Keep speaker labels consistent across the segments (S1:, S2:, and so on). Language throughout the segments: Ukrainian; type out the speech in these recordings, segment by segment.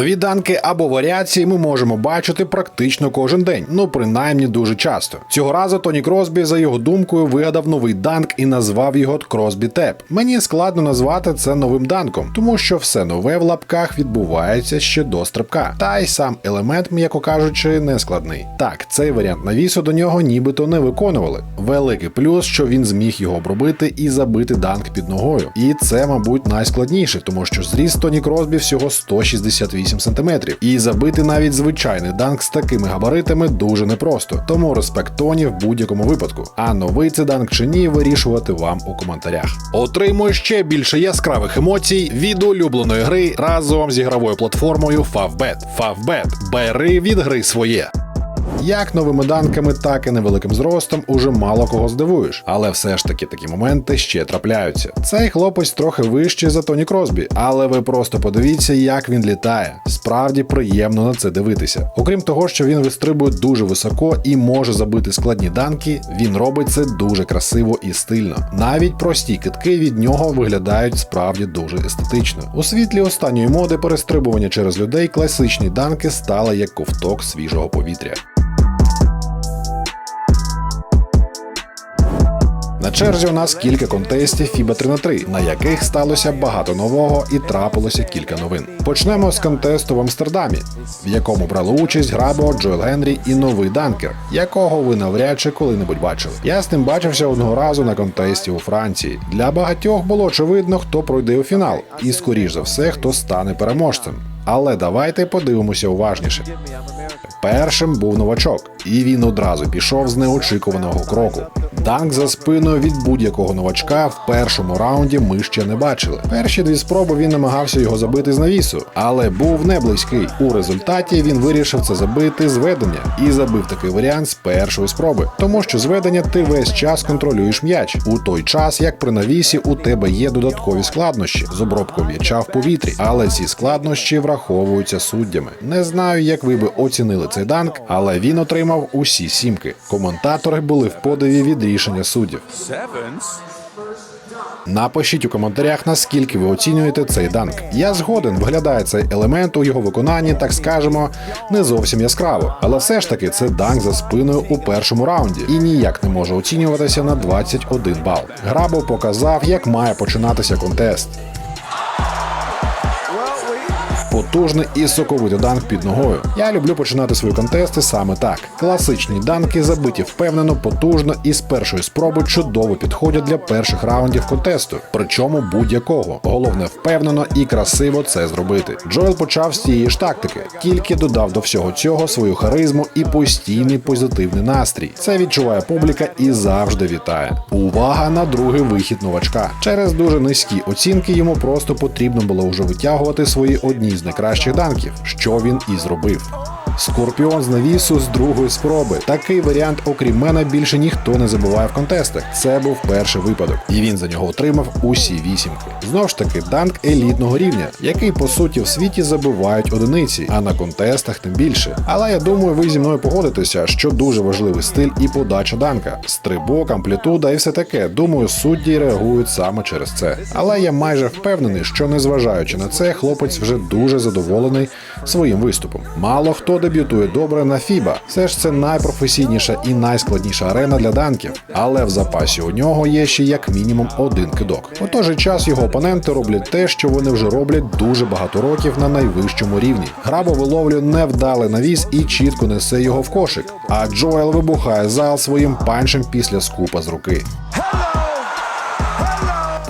S1: Нові данки або варіації ми можемо бачити практично кожен день, ну принаймні дуже часто. Цього разу Тоні Кросбі, за його думкою, вигадав новий данк і назвав його Кросбі Теп. Мені складно назвати це новим данком, тому що все нове в лапках відбувається ще до стрибка. Та й сам елемент, м'яко кажучи, не складний. Так, цей варіант навісу до нього нібито не виконували. Великий плюс, що він зміг його обробити і забити данк під ногою. І це, мабуть, найскладніше, тому що зріст Тоні Кросбі всього 168 см. І забити навіть звичайний данк з такими габаритами дуже непросто. Тому респект Тоні в будь-якому випадку. А новий це данк чи ні, вирішувати вам у коментарях. Отримуй ще більше яскравих емоцій від улюбленої гри разом з ігровою платформою Favbet. Favbet. Бери від гри своє. Як новими данками, так і невеликим зростом уже мало кого здивуєш, але все ж таки такі моменти ще трапляються. Цей хлопець трохи вищий за Тоні Кросбі, але ви просто подивіться, як він літає. Справді приємно на це дивитися. Окрім того, що він вистрибує дуже високо і може забити складні данки, він робить це дуже красиво і стильно. Навіть прості китки від нього виглядають справді дуже естетично. У світлі останньої моди перестрибування через людей класичні данки стали як ковток свіжого повітря. На черзі у нас кілька контестів FIBA 3 на 3 на яких сталося багато нового і трапилося кілька новин. Почнемо з контесту в Амстердамі, в якому брали участь Грабо, Джоел Генрі і новий данкер, якого ви навряд чи коли-небудь бачили. Я з ним бачився одного разу на контесті у Франції. Для багатьох було очевидно, хто пройде у фінал, і скоріш за все, хто стане переможцем. Але давайте подивимося уважніше. Першим був новачок, і він одразу пішов з неочікуваного кроку. Данк за спиною від будь-якого новачка в першому раунді ми ще не бачили. Перші дві спроби він намагався його забити з навісу, але був не близький. У результаті він вирішив це забити з ведення і забив такий варіант з першої спроби, тому що з ведення ти весь час контролюєш м'яч у той час, як при навісі у тебе є додаткові складнощі з обробкою м'яча в повітрі, але ці складнощі враховуються суддями. Не знаю, як ви би оцінили цей данк, але він отримав усі сімки. Коментатори були в подиві від рішення суддів. Напишіть у коментарях, наскільки ви оцінюєте цей данк. Я згоден, виглядає цей елемент у його виконанні, так скажемо, не зовсім яскраво. Але все ж таки це данк за спиною у першому раунді і ніяк не може оцінюватися на 21 бал. Грабов показав, як має починатися контест. Потужний і соковитий данк під ногою. Я люблю починати свої контести саме так. Класичні данки забиті впевнено, потужно і з першої спроби чудово підходять для перших раундів контесту. Причому будь-якого. Головне впевнено і красиво це зробити. Джоел почав з цієї ж тактики, тільки додав до всього цього свою харизму і постійний позитивний настрій. Це відчуває публіка і завжди вітає. Увага на другий вихід новачка. Через дуже низькі оцінки йому просто потрібно було вже витягувати свої одні з данків, що він і зробив. Скорпіон з навісу з другої спроби. Такий варіант, окрім мене, більше ніхто не забуває в контестах. Це був перший випадок, і він за нього отримав усі вісімки. Знов ж таки, данк елітного рівня, який по суті в світі забувають одиниці, а на контестах тим більше. Але я думаю, ви зі мною погодитеся, що дуже важливий стиль і подача данка, стрибок, амплітуда і все таке. Думаю, судді реагують саме через це. Але я майже впевнений, що незважаючи на це, хлопець вже дуже задоволений своїм виступом. Мало хто дебютує добре на FIBA. Все ж це найпрофесійніша і найскладніша арена для данків. Але в запасі у нього є ще як мінімум один кидок. У той же час його опоненти роблять те, що вони вже роблять дуже багато років на найвищому рівні. Грабо виловлює невдалий навіс і чітко несе його в кошик. А Джоел вибухає зал своїм панчем після скупа з руки.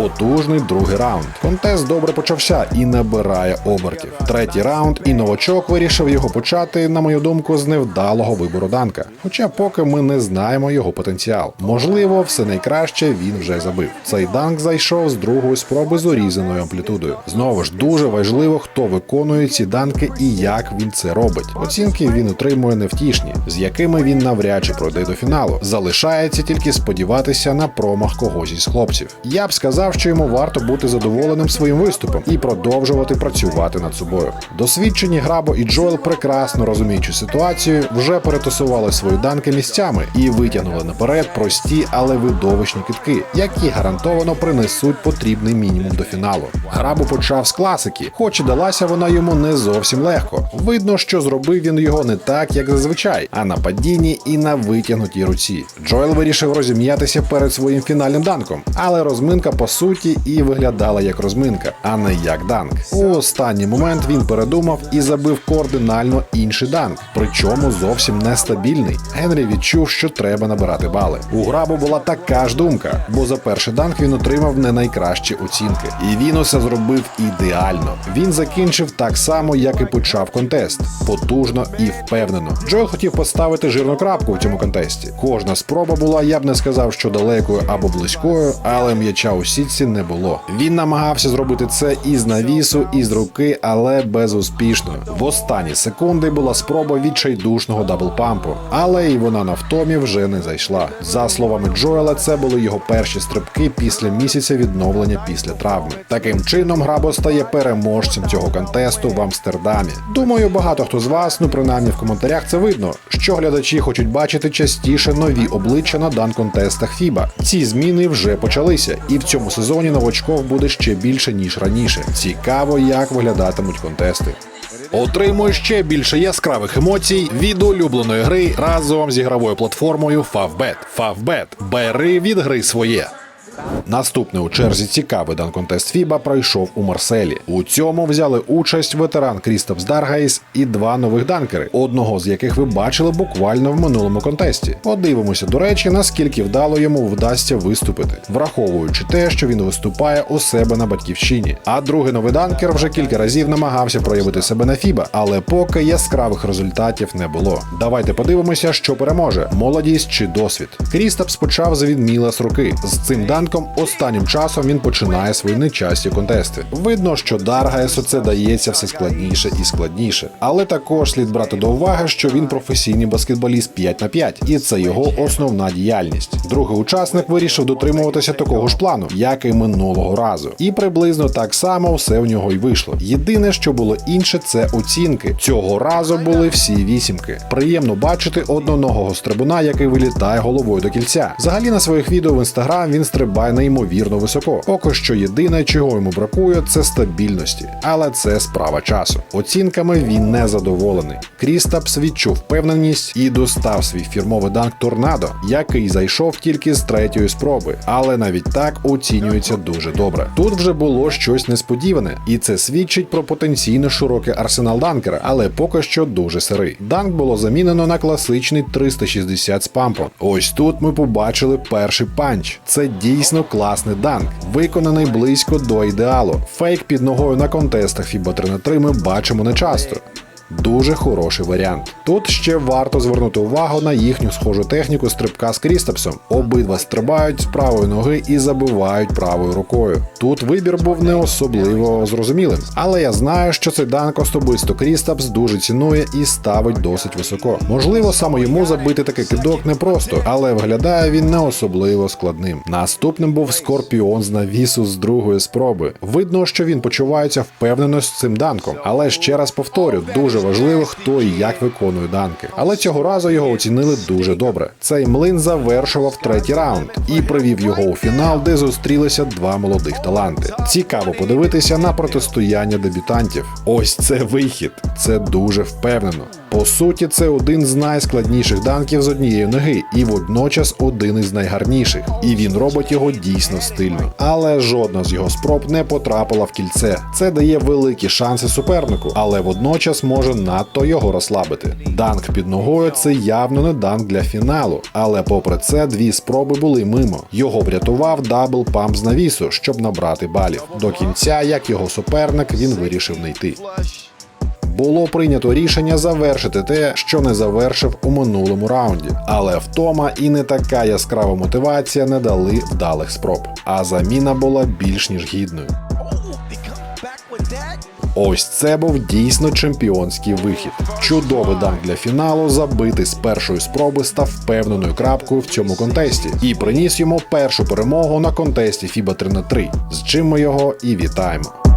S1: Потужний другий раунд. Контест добре почався і набирає обертів. Третій раунд, і новачок вирішив його почати, на мою думку, з невдалого вибору данка. Хоча поки ми не знаємо його потенціал. Можливо, все найкраще він вже забив. Цей данк зайшов з другої спроби з урізаною амплітудою. Знову ж дуже важливо, хто виконує ці данки і як він це робить. Оцінки він отримує невтішні, з якими він навряд чи пройде до фіналу. Залишається тільки сподіватися на промах когось із хлопців. Я б сказав, сказав, що йому варто бути задоволеним своїм виступом і продовжувати працювати над собою. Досвідчені Грабо і Джоел, прекрасно розуміючи ситуацію, вже перетасували свої данки місцями і витягнули наперед прості, але видовищні китки, які гарантовано принесуть потрібний мінімум до фіналу. Грабо почав з класики, хоч і далася вона йому не зовсім легко. Видно, що зробив він його не так, як зазвичай, а на падінні і на витягнутій руці. Джоел вирішив розім'ятися перед своїм фінальним данком, але розминка по суті і виглядала як розминка, а не як данк. У останній момент він передумав і забив кардинально інший данк, причому зовсім нестабільний. Генрі відчув, що треба набирати бали. У грабу була така ж думка, бо за перший данк він отримав не найкращі оцінки, і він усе зробив ідеально. Він закінчив так само, як і почав контест, потужно і впевнено. Джоел хотів поставити жирну крапку в цьому контесті. Кожна спроба була, я б не сказав, що далекою або близькою, але м'яча у сітці не було. Він намагався зробити це із навісу, і з руки, але безуспішно. В останні секунди була спроба відчайдушного даблпампу, але і вона на втомі вже не зайшла. За словами Джоела, це були його перші стрибки після місяця відновлення після травми. Таким чином, Грабо стає переможцем цього контесту в Амстердамі. Думаю, багато хто з вас, ну принаймні в коментарях, це видно, що глядачі хочуть бачити частіше нові обличчя на дан-контестах FIBA. Ці зміни вже почалися, і в цьому сезоні новачков буде ще більше ніж раніше. Цікаво, як виглядатимуть контести. Отримуй ще більше яскравих емоцій від улюбленої гри разом з ігровою платформою Favbet. Favbet. Бери від гри своє. Наступний у черзі цікавий дан-контест FIBA пройшов у Марселі. У цьому взяли участь ветеран Крістопс Даргайс і два нових данкери, одного з яких ви бачили буквально в минулому контесті. Подивимося, до речі, наскільки вдало йому вдасться виступити, враховуючи те, що він виступає у себе на батьківщині. А другий новий данкер вже кілька разів намагався проявити себе на FIBA, але поки яскравих результатів не було. Давайте подивимося, що переможе: молодість чи досвід. Крістапс почав з відміла з руки. З цим данком останнім часом він починає свої нечасті контести. Видно, що Даргайсу це дається все складніше і складніше. Але також слід брати до уваги, що він професійний баскетболіст 5 на 5, і це його основна діяльність. Другий учасник вирішив дотримуватися такого ж плану, як і минулого разу. І приблизно так само все в нього й вийшло. Єдине, що було інше, це оцінки. Цього разу були всі вісімки. Приємно бачити одноногого стрибуна, який вилітає головою до кільця. Взагалі на своїх відео в інстаграм він стрибає неймовірно високо. Поки що єдине, чого йому бракує, це стабільності, але це справа часу. Оцінками він не задоволений. Крістапс відчув впевненість і достав свій фірмовий данк торнадо, який зайшов тільки з третьої спроби, але навіть так оцінюється дуже добре. Тут вже було щось несподіване, і це свідчить про потенційно широкий арсенал данкера, але поки що дуже сирий. Данк було замінено на класичний 360 з пампом. Ось тут ми побачили перший панч. Це дійсно класний данк, виконаний близько до ідеалу. Фейк під ногою на контестах FIBA 3 на 3 ми бачимо нечасто. Дуже хороший варіант. Тут ще варто звернути увагу на їхню схожу техніку стрибка з Крістапсом. Обидва стрибають з правої ноги і забивають правою рукою. Тут вибір був не особливо зрозумілим, але я знаю, що цей данк особисто Крістапс дуже цінує і ставить досить високо. Можливо, саме йому забити такий кидок непросто, але виглядає він не особливо складним. Наступним був Скорпіон з навісу з другої спроби. Видно, що він почувається впевнено з цим данком, але ще раз повторю, дуже важливо, хто і як виконує данки. Але цього разу його оцінили дуже добре. Цей млин завершував третій раунд і привів його у фінал, де зустрілися два молодих таланти. Цікаво подивитися на протистояння дебютантів. Ось це вихід. Це дуже впевнено. По суті, це один з найскладніших данків з однієї ноги, і водночас один із найгарніших. І він робить його дійсно стильно. Але жодна з його спроб не потрапила в кільце. Це дає великі шанси супернику, але водночас може надто його розслабити. Данк під ногою це явно не данк для фіналу. Але попри це, дві спроби були мимо. Його врятував дабл памп з навісу, щоб набрати балів. До кінця, як його суперник, він вирішив не йти було прийнято рішення завершити те, що не завершив у минулому раунді. Але втома і не така яскрава мотивація не дали вдалих спроб. А заміна була більш ніж гідною. Ось це був дійсно чемпіонський вихід. Чудовий данк для фіналу, забитий з першої спроби, став впевненою крапкою в цьому контесті і приніс йому першу перемогу на контесті FIBA 3 на 3 з чим ми його і вітаємо.